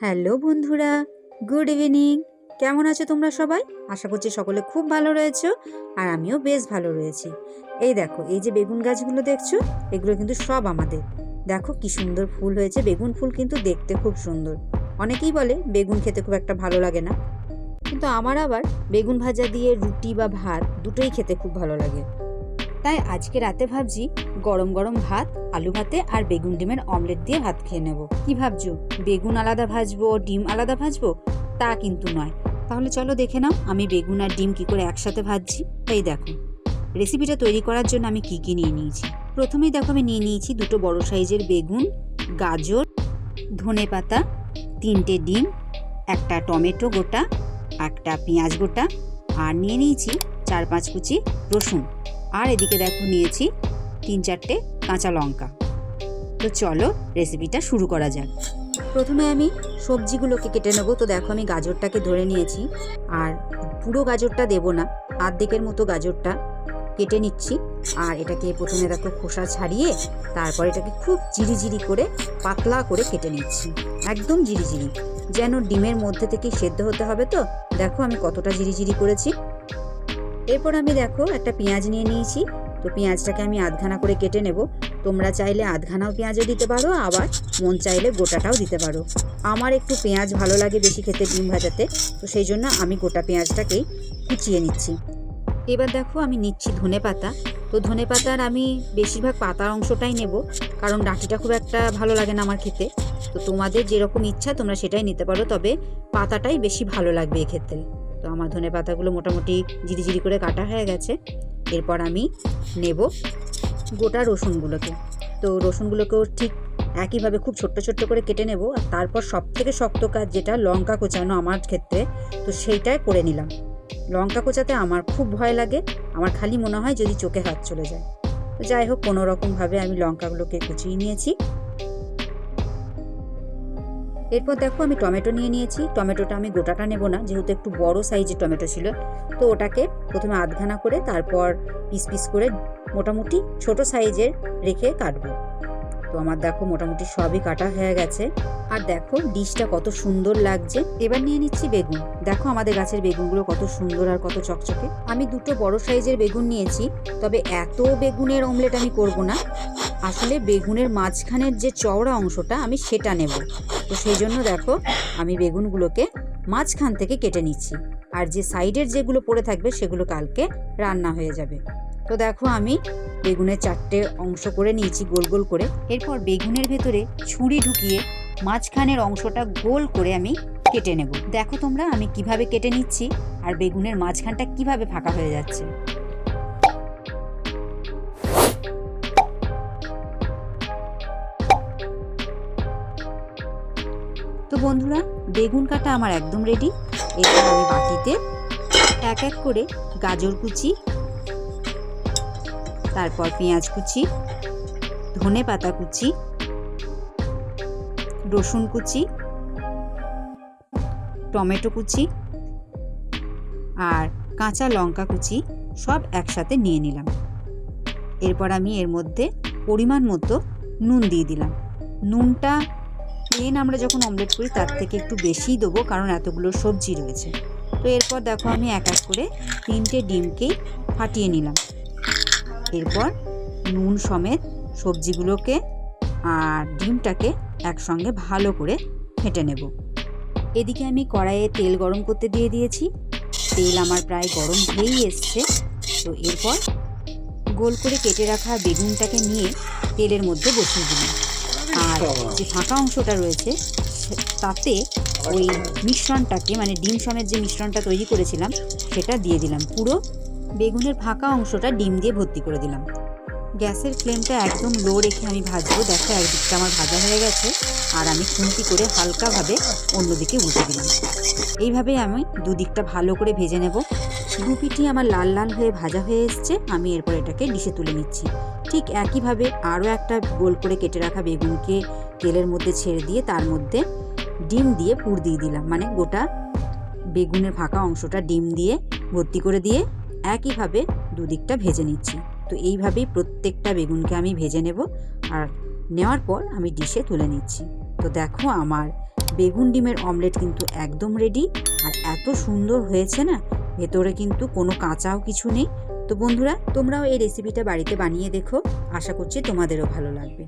Hello বন্ধুরা, good evening. কেমন আছো তোমরা সবাই? আশা করছি সকলে খুব ভালো রয়েছো আর আমিও বেশ ভালো রয়েছি। এই দেখো, এই যে বেগুন গাছগুলো দেখছ, এগুলো কিন্তু সব আমাদের। দেখো কি সুন্দর ফুল হয়েছে, বেগুন ফুল কিন্তু দেখতে খুব সুন্দর। অনেকেই বলে বেগুন খেতে খুব একটা ভালো লাগে না। কিন্তু আমার আবার বেগুন ভাজা দিয়ে রুটি বা ভাত দুটোই খেতে খুব ভালো লাগে। তাই আজকে রাতে ভাবছি গরম গরম ভাত, আলু ভাতে আর বেগুন ডিমের অমলেট দিয়ে ভাত খেয়ে নেব। কি ভাবছ? বেগুন আলাদা ভাজবো, ডিম আলাদা ভাজবো? তা কিন্তু নয়। তাহলে চলো দেখে নাও আমি বেগুন আর ডিম কি করে একসাথে ভাজছি। তাই দেখো। রেসিপিটা তৈরি করার জন্য আমি কি কি নিয়ে নিয়েছি? প্রথমেই দেখো আমি নিয়ে নিয়েছি দুটো বড় সাইজের বেগুন, গাজর, ধনে পাতা, তিনটে ডিম, একটা টমেটো গোটা, একটা পেঁয়াজ গোটা, আর নিয়ে নিয়েছি চার পাঁচ কুচি রসুন। আর এদিকে দেখো নিয়েছি তিন চারটে কাঁচা লঙ্কা। তো চলো রেসিপিটা শুরু করা যাক। প্রথমে আমি সবজিগুলোকে কেটে নেব। তো দেখো আমি গাজরটাকে ধরে নিয়েছি। আর পুরো গাজরটা দেবো না, আর্ধেকের মতো গাজরটা কেটে নিচ্ছি। আর এটাকে প্রথমে দেখো খোসা ছাড়িয়ে তারপর এটাকে খুব জিরিজিরি করে পাতলা করে কেটে নিচ্ছি। একদম জিরিজিরি যেন ডিমের মধ্যে থেকে সেদ্ধ হতে হবে তো। দেখো আমি কতটা জিরিজিরি করেছি। এরপর আমি দেখো একটা পেঁয়াজ নিয়ে নিয়েছি। তো পেঁয়াজটাকে আমি আধখানা করে কেটে নেব। তোমরা চাইলে আধখানাও পেঁয়াজও দিতে পারো, আবার মন চাইলে গোটাটাও দিতে পারো। আমার একটু পেঁয়াজ ভালো লাগে বেশি খেতে ডিম ভাজাতে, তো সেই জন্য আমি গোটা পেঁয়াজটাকেই কুচিয়ে নিচ্ছি। এবার দেখো আমি নিচ্ছি ধনে পাতা। তো ধনে পাতার আমি বেশিরভাগ পাতার অংশটাই নেব, কারণ ডাঁটিটা খুব একটা ভালো লাগে না আমার খেতে। তো তোমাদের যেরকম ইচ্ছা তোমরা সেটাই নিতে পারো, তবে পাতাটাই বেশি ভালো লাগবে এক্ষেত্রে। তো আমার ধনে পাতাগুলো মোটামুটি জিরি করে কাটা হয়ে গেছে। এরপর আমি নেব গোটা রসুনগুলোকে। তো রসুনগুলোকেও ঠিক একইভাবে খুব ছোট্ট ছোট্ট করে কেটে নেব আর তারপর সব থেকে শক্ত কাজ যেটা লঙ্কা কোচানো আমার ক্ষেত্রে, তো সেইটাই করে নিলাম। লঙ্কা কোচাতে আমার খুব ভয় লাগে, আমার খালি মনে হয় যদি চোখে হাত চলে যায়। তো যাই হোক, কোনো রকমভাবে আমি লঙ্কাগুলোকে কুচিয়ে নিয়েছি। এরপর দেখো আমি টমেটো নিয়ে নিয়েছি। টমেটোটা আমি গোটাটা নেব না, যেহেতু একটু বড় সাইজের টমেটো ছিল। তো ওটাকে প্রথমে আধখানা করে তারপর পিস পিস করে মোটামুটি ছোট সাইজের রেখে কাটবো। তো আমার দেখো মোটামুটি সবই কাটা হয়ে গেছে। আর দেখো ডিশটা কত সুন্দর লাগছে। এবার নিয়ে নিচ্ছি বেগুন। দেখো আমাদের গাছের বেগুনগুলো কত সুন্দর আর কত চকচকে। আমি দুটো বড় সাইজের বেগুন নিয়েছি, তবে এত বেগুনের অমলেট আমি করব না। আসলে বেগুনের মাঝখানের যে চওড়া অংশটা আমি সেটা নেব। তো সেই জন্য দেখো, আমি বেগুনগুলোকে মাঝখান থেকে কেটে নিচ্ছি। আর যে সাইডের যেগুলো পড়ে থাকবে সেগুলো কালকে রান্না হয়ে যাবে। তো দেখো, আমি বেগুনের চারটে অংশ করে নিয়েছি গোল গোল করে। এরপর বেগুনের ভেতরে ছুরি ঢুকিয়ে মাঝখানের অংশটা গোল করে আমি কেটে নেব। দেখো তোমরা, আমি কীভাবে কেটে নিচ্ছি আর বেগুনের মাঝখানটা কীভাবে ফাঁকা হয়ে যাচ্ছে। তো বন্ধুরা, বেগুন কাটা আমার একদম রেডি এরপর আমি বাটিতে এক এক করে গাজর কুচি, তারপর পেঁয়াজ কুচি, ধনে পাতা কুচি, রসুন কুচি, টমেটো কুচি আর কাঁচা লঙ্কা কুচি সব একসাথে নিয়ে নিলাম। এরপর আমি এর মধ্যে পরিমাণ মতো নুন দিয়ে দিলাম। নুনটা প্লেন আমরা যখন অমলেট করি, তার থেকে একটু বেশিই দেবো, কারণ এতগুলো সবজি রয়েছে। তো এরপর দেখো আমি এক এক করে তিনটে ডিমকেই ফাটিয়ে নিলাম। এরপর নুন সমেত সবজিগুলোকে আর ডিমটাকে একসঙ্গে ভালো করে ফেটে নেব। এদিকে আমি কড়াইয়ে তেল গরম করতে দিয়ে দিয়েছি। তেল আমার প্রায় গরম হয়েই এসছে। তো এরপর গোল করে কেটে রাখা বেগুনটাকে নিয়ে তেলের মধ্যে বসিয়ে দিলাম। আর যে ফাঁকা অংশটা রয়েছে তাতে ওই মিশ্রণটাকে মানে ডিম সমেত যে মিশ্রণটা তৈরি করেছিলাম, সেটা দিয়ে দিলাম। পুরো বেগুনের ফাঁকা অংশটা ডিম দিয়ে ভর্তি করে দিলাম। গ্যাসের ফ্লেমটা একদম লো রেখে আমি ভাজবো। দেখো, একদিকটা আমার ভাজা হয়ে গেছে, আর আমি খুন্তি করে হালকাভাবে অন্যদিকে উল্টে দিলাম। এইভাবে আমি দুদিকটা ভালো করে ভেজে নেব। দু পিঠি আমার লাল লাল হয়ে ভাজা হয়ে এসছে, আমি এরপর এটাকে ডিশে তুলে নিচ্ছি। ঠিক একইভাবে আরও একটা গোল করে কেটে রাখা বেগুনকে তেলের মধ্যে ছেড়ে দিয়ে তার মধ্যে ডিম দিয়ে পুর দিয়ে দিলাম। মানে গোটা বেগুনের ফাঁকা অংশটা ডিম দিয়ে ভর্তি করে দিয়ে একইভাবে দুদিকটা ভেজে নিচ্ছি। তো এইভাবেই প্রত্যেকটা বেগুনকে আমি ভেজে নেব আর নেওয়ার পর আমি ডিশে তুলে নিচ্ছি। তো দেখো আমার বেগুন ডিমের অমলেট কিন্তু একদম রেডি আর এত সুন্দর হয়েছে না? ভেতরে কিন্তু কোনো কাঁচাও কিছু নেই। তো বন্ধুরা তোমরাও এই রেসিপিটা বাড়িতে বানিয়ে দেখো। আশা করছি তোমাদেরও ভালো লাগবে।